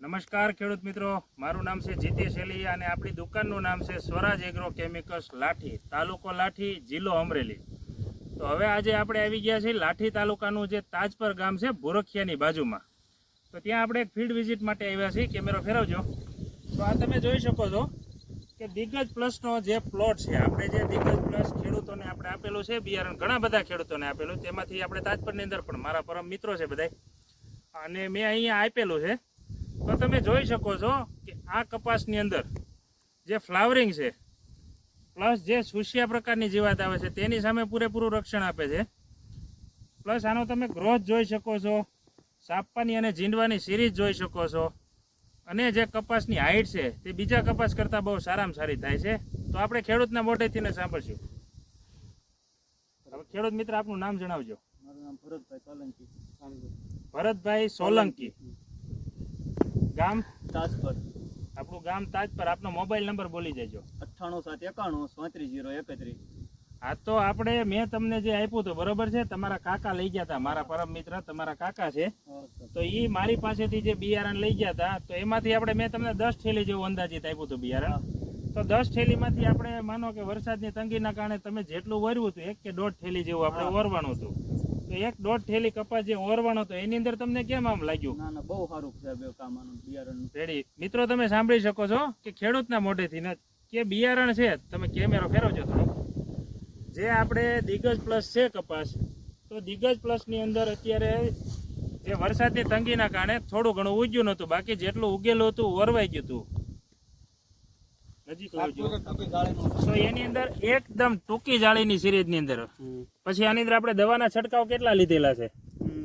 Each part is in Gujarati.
નમસ્કાર ખેડૂત મિત્રો, મારું નામ છે જીતેશ એલિયા અને આપણી દુકાનનું નામ છે સ્વરાજ એગ્રો કેમિકલ્સ લાઠી, તાલુકો લાઠી, જિલ્લો અમરેલી. તો હવે આજે આપણે આવી ગયા છીએ લાઠી તાલુકાનું જે તાજપર ગામ છે ભોરખિયાની બાજુમાં. તો ત્યાં આપણે એક ફિલ્ડ વિઝિટ માટે આવ્યા છીએ, કેમેરો ફેરવજો. તો આ તમે જોઈ શકો છો કે દિગ્ગજ પ્લસનો જે પ્લોટ છે, આપણે જે દિગ્ગજ પ્લસ ખેડૂતોને આપણે આપેલું છે, બિયારણ ઘણા બધા ખેડૂતોને આપેલું તેમાંથી આપણે તાજપરની અંદર પણ મારા પરમ મિત્રો છે બધાય. અને મેં અહીંયા આપેલું છે. તો તમે જોઈ શકો છો કે આ કપાસની અંદર જે ફ્લાવરિંગ છે પ્લસ જે સુશિયા પ્રકારની જીવાત આવે છે તેની સામે પૂરેપૂરું રક્ષણ આપે છે. પ્લસ આનો તમે ગ્રોથ જોઈ શકો છો સાપવાની અને જીંડવાની સિરીઝ જોઈ શકો છો. અને જે કપાસની હાઈટ છે તે બીજા કપાસ કરતાં બહુ સારામાં સારી થાય છે. તો આપણે ખેડૂતના મોઢેથી સાંભળશું. ખેડૂત મિત્ર આપનું નામ જણાવજો. મારું નામ ભરતભાઈ સોલંકી. ભરતભાઈ સોલંકી. ગામ તાજપર. આપણું ગામ તાજપર. આપનો મોબાઈલ નંબર બોલી દેજો. અઠ્ઠાણું સાત એકાણું ચોત્રીસ જીરો એકત્રીસ. આ તો આપણે મેં તમને જે આપ્યું હતું બરોબર છે. તમારા કાકા લઈ ગયા હતા મારા પરમ મિત્ર તમારા કાકા છે. તો એ મારી પાસેથી જે બિયારણ લઈ ગયા હતા તો એમાંથી આપણે મેં તમને દસ થેલી જેવું અંદાજિત આપ્યું હતું બિયારણ. તો દસ થેલીમાંથી આપણે માનો કે વરસાદની તંગીના કારણે તમે જેટલું વર્યું હતું એક કે દોઢ થેલી જેવું આપણે ઓરવાનું હતું. તો એક દોઢ થેલી કપાસ જે ઓરવાનો હતો એની અંદર તમને કેમ આમ લાગ્યું? ના ના બહુ સારું સાહેબ કામ આનું બિયારણનું. રેડી. મિત્રો તમે સાંભળી શકો છો કે ખેડૂતના મોઢેથી ને કે બિયારણ છે તમે કેમેરો ફેરવજો થોડો. જે આપણે દિગ્ગજ પ્લસ છે કપાસ તો દિગ્ગજ પ્લસની અંદર અત્યારે જે વરસાદની તંગીના કારણે થોડું ઘણું ઉગ્યું નહોતું. બાકી જેટલું ઉગેલું હતું વરવાઈ ગયું હતું. નજીક તો એની અંદર એકદમ ટૂંકી જાળીની સિરીઝની અંદર. પછી આની અંદર આપણે દવાના છંટકાવ કેટલા લીધેલા છે?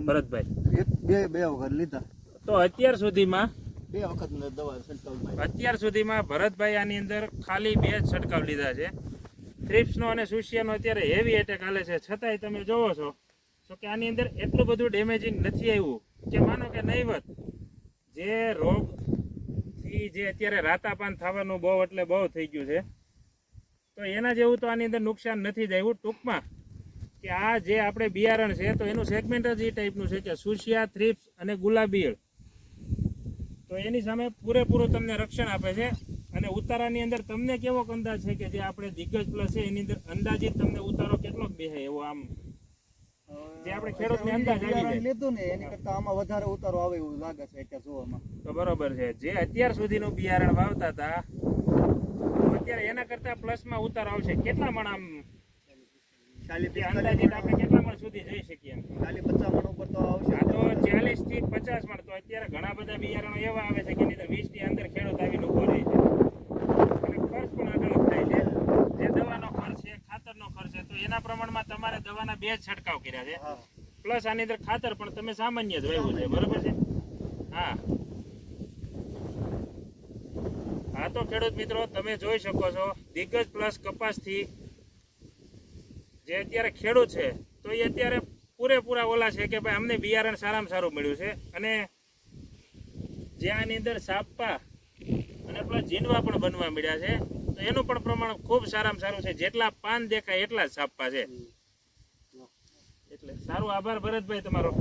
ભરતભાઈ. એક બે બે વખત લીધા. તો અત્યાર સુધીમાં બે વખત દવા છંટકાવ અત્યાર સુધીમાં ભરતભાઈ આની અંદર ખાલી બે જ છંટકાવ લીધા છે. થ્રિપ્સનો અને સુશિયાનો અત્યારે હેવી એટેક હાલે છે. છતાંય તમે જોવો છો તો કે આની અંદર એટલું બધું ડેમેજિંગ નથી આવ્યું. કે માનો કે નહીવત જે રોગથી જે અત્યારે રાતાપાન થવાનું બહુ એટલે બહુ થઈ ગયું છે. તો એના જેવું તો આની અંદર નુકસાન નથી જ આવ્યું ટૂંકમાં કે આ જે આપણે બિયારણ છે, તો એનું સેગમેન્ટ જ એ ટાઈપનું છે કે સુશિયા થ્રીપ્સ અને ગુલાબીયળ. તો એની સામે પૂરેપૂરું તમને રક્ષણ આપે છે. અને ઉતારાની અંદર તમને કેવો અંદાજ છે કે જે આપણે દિગ્ગજ પ્લસ છે, એની અંદર અંદાજિત તમને ઉતારો કેટલો બેહે એવો આમ જે આપણે ખેડૂતને અંદાજ આવી લીધું ને એની કરતા આમાં વધારે ઉતારો આવે એવું લાગે છે અત્યારે જોવામાં. તો બરોબર છે. જે અત્યાર સુધીનું બિયારણ વાવતા હતા અત્યારે એના કરતા પ્લસમાં ઉતારો આવશે. કેટલા મણ આમ? આપણે કેટલા મણ સુધી જઈ શકીએ એમ? ચાલી પચાસ મણ ઉપર તો આવશે. આ તો ચાલીસથી પચાસ મણ. તો અત્યારે ઘણા બધા બિયારણો એવા આવે છે કે નહીં તો વીસની અંદર ખેડૂત આવીને ઊભો રહે છે અને ખર્ચ પણ આગળ જ થાય છે જે દવાનો ખર્ચ છે ખાતરનો ખર્ચ છે તો એના પ્રમાણમાં તમારે દવાના બે છંટકાવ કર્યા છે. પ્લસ આની અંદર ખાતર પણ તમે સામાન્ય જ વાવ્યું છે બરોબર છે? હા. હા તો ખેડૂત મિત્રો તમે જોઈ શકો છો દિગ્ગજ પ્લસ કપાસથી જે અત્યારે ખેડૂત છે તો એ અત્યારે પૂરેપૂરા ઓલા છે કે ભાઈ અમને બિયારણ સારામાં સારું મળ્યું છે. અને જે આની અંદર સાપા અને પ્લસ જીંડવા પણ બનવા મળ્યા છે. તો એનું પણ પ્રમાણ ખૂબ સારામાં સારું છે. જેટલા પાન દેખાય એટલા જ છાપવા છે. એટલે સારું આભાર ભરતભાઈ તમારો.